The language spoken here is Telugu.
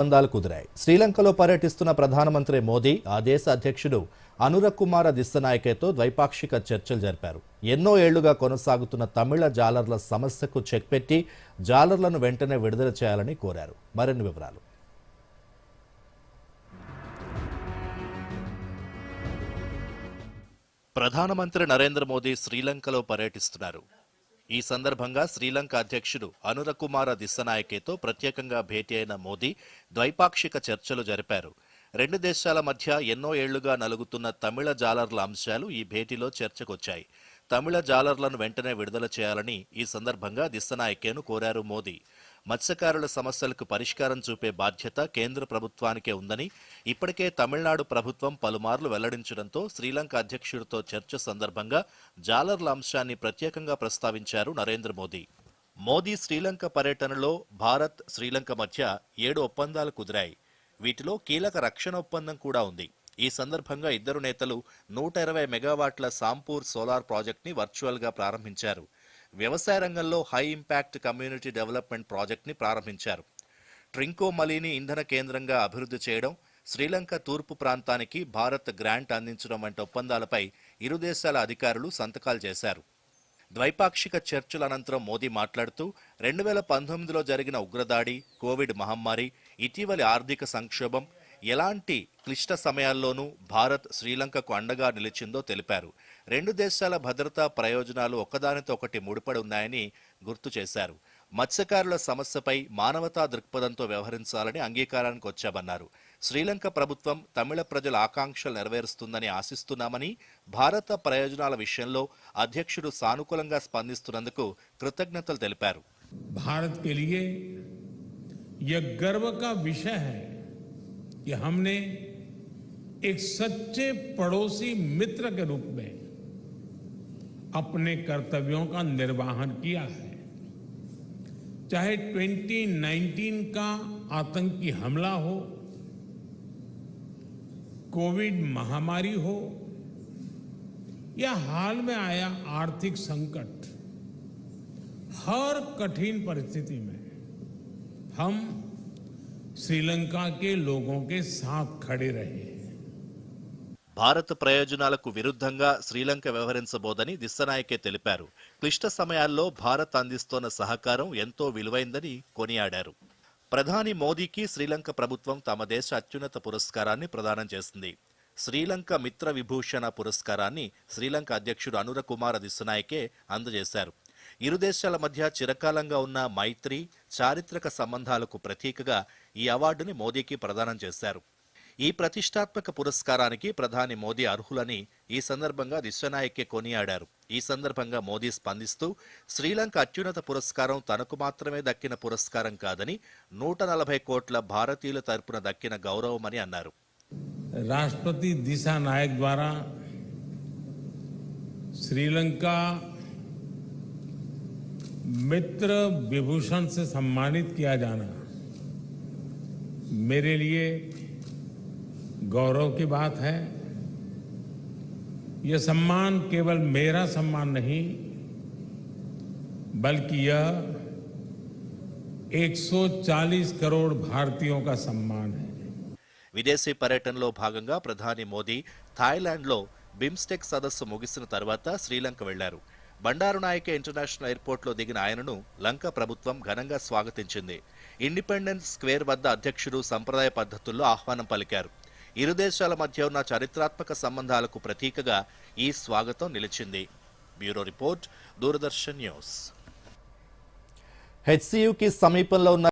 ఒప్పందాలు కుదిరాయి. శ్రీలంకలో పర్యటిస్తున్న ప్రధానమంత్రి మోదీ ఆ దేశ అధ్యక్షుడు అనురకుమార కుమార ద్వైపాక్షిక చర్చలు జరిపారు. ఎన్నో ఏళ్ళుగా కొనసాగుతున్న తమిళ జాలర్ల సమస్యకు చెక్ పెట్టి జాలర్లను వెంటనే విడుదల చేయాలని కోరారు. మరిన్ని వివరాలు. ప్రధానమంత్రి నరేంద్ర మోదీ శ్రీలంకలో పర్యటిస్తున్నారు. ఈ సందర్భంగా శ్రీలంక అధ్యక్షుడు అనురకుమార దిస్సనాయకేతో ప్రత్యేకంగా భేటీ అయిన మోదీ ద్వైపాక్షిక చర్చలు జరిపారు. రెండు దేశాల మధ్య ఎన్నో ఏళ్ళుగా నలుగుతున్న తమిళ జాలర్ల అంశాలు ఈ భేటీలో చర్చకొచ్చాయి. తమిళ జాలర్లను వెంటనే విడుదల చేయాలని ఈ సందర్భంగా దిస్సనాయకేను కోరారు మోదీ. మత్స్యకారుల సమస్యలకు పరిష్కారం చూపే బాధ్యత కేంద్ర ప్రభుత్వానికే ఉందని ఇప్పటికే తమిళనాడు ప్రభుత్వం పలుమార్లు వెల్లడించడంతో శ్రీలంక అధ్యక్షుడితో చర్చ సందర్భంగా జాలర్ల అంశాన్ని ప్రత్యేకంగా ప్రస్తావించారు నరేంద్ర మోదీ. మోదీ శ్రీలంక పర్యటనలో భారత్ శ్రీలంక మధ్య ఏడు ఒప్పందాలు కుదిరాయి. వీటిలో కీలక రక్షణ ఒప్పందం కూడా ఉంది. ఈ సందర్భంగా ఇద్దరు నేతలు నూట ఇరవై మెగావాట్ల సాంపూర్ సోలార్ ప్రాజెక్ట్ని వర్చువల్గా ప్రారంభించారు. వ్యవసాయ రంగంలో హై ఇంపాక్ట్ కమ్యూనిటీ డెవలప్మెంట్ ప్రాజెక్ట్ని ప్రారంభించారు. ట్రింకో మలీని ఇంధన కేంద్రంగా అభివృద్ధి చేయడం శ్రీలంక తూర్పు ప్రాంతానికి భారత్ గ్రాంట్ అందించడం వంటి ఒప్పందాలపై ఇరు దేశాల అధికారులు సంతకాలు చేశారు. ద్వైపాక్షిక చర్చల అనంతరం మోదీ మాట్లాడుతూ రెండు వేల పంతొమ్మిదిలో జరిగిన ఉగ్రదాడి కోవిడ్ మహమ్మారి ఇటీవలి ఆర్థిక సంక్షోభం ఎలాంటి క్లిష్ట సమయాల్లోనూ భారత్ శ్రీలంకకు అండగా నిలిచిందో తెలిపారు. రెండు దేశాల భద్రతా ప్రయోజనాలు ఒకదానితో ఒకటి ముడిపడి ఉన్నాయని గుర్తు చేశారు. మత్స్యకారుల సమస్యపై మానవతా దృక్పథంతో వ్యవహరించాలని అంగీకారానికి వచ్చామన్నారు. శ్రీలంక ప్రభుత్వం తమిళ ప్రజల ఆకాంక్షలు నెరవేరుస్తుందని ఆశిస్తున్నామని భారత ప్రయోజనాల విషయంలో అధ్యక్షుడు సానుకూలంగా స్పందిస్తున్నందుకు కృతజ్ఞతలు తెలిపారు. భారత్ గర్వ కా విషయ का हमने एक सच्चे पड़ोसी मित्र के रूप में अपने कर्तव्यों का निर्वाहन किया है। चाहे 2019 का आतंकी हमला हो, कोविड महामारी हो, या हाल में आया आर्थिक संकट, हर कठिन परिस्थिति में हम శ్రీలంక భారత ప్రయోజనాలకు విరుద్ధంగా శ్రీలంక వ్యవహరించబోదని దిశనాయకే తెలిపారు. క్లిష్ట సమయాల్లో భారత్ అందిస్తోన్న సహకారం ఎంతో విలువైందని కొనియాడారు. ప్రధాని మోదీకి శ్రీలంక ప్రభుత్వం తమ దేశ అత్యున్నత పురస్కారాన్ని ప్రదానం చేసింది. శ్రీలంక మిత్ర విభూషణ పురస్కారాన్ని శ్రీలంక అధ్యక్షుడు అనురకుమార దిశనాయకే అందజేశారు. ఇరు దేశాల మధ్య చిరకాలంగా ఉన్న మైత్రి చారిత్రక సంబంధాలకు ప్రతీకగా ఈ అవార్డుని మోదీకి ప్రదానం చేశారు. ఈ ప్రతిష్టాత్మక పురస్కారానికి ప్రధాని మోదీ అర్హులని ఈ సందర్భంగా విశ్వనాయకే కొనియాడారు. ఈ సందర్భంగా మోదీ స్పందిస్తూ శ్రీలంక అత్యున్నత పురస్కారం తనకు మాత్రమే దక్కిన పురస్కారం కాదని నూట నలభై కోట్ల భారతీయుల తరపున దక్కిన గౌరవమని అన్నారు. రాష్ట్రపతి దిశా నాయక్ ద్వారా శ్రీలంక मित्र विभूषण से सम्मानित किया जाना मेरे लिए गौरव की बात है यह सम्मान केवल मेरा सम्मान नहीं बल्कि यह 140 करोड़ भारतीयों का सम्मान है విదేశీ పర్యటనలో భాగంగా ప్రధాని మోదీ థాయిలాండ్లో బిమ్స్టెక్ సదస్సు ముగిసిన తర్వాత శ్రీలంక వెళ్లారు బండారునాయక ఇంటర్నేషనల్ ఎయిర్పోర్ట్లో దిగిన ఆయనను లంక ప్రభుత్వం ఘనంగా స్వాగతించింది. ఇండిపెండెన్స్ స్క్వేర్ వద్ద అధ్యక్షుడు సంప్రదాయ పద్ధతుల్లో ఆహ్వానం పలికారు. ఇరు దేశాల మధ్య ఉన్న చారిత్రాత్మక సంబంధాలకు ప్రతీకగా ఈ స్వాగతం నిలిచింది. Bureau report Doordarshan news. హెచ్సియుకి సమీపంలో ఉన్న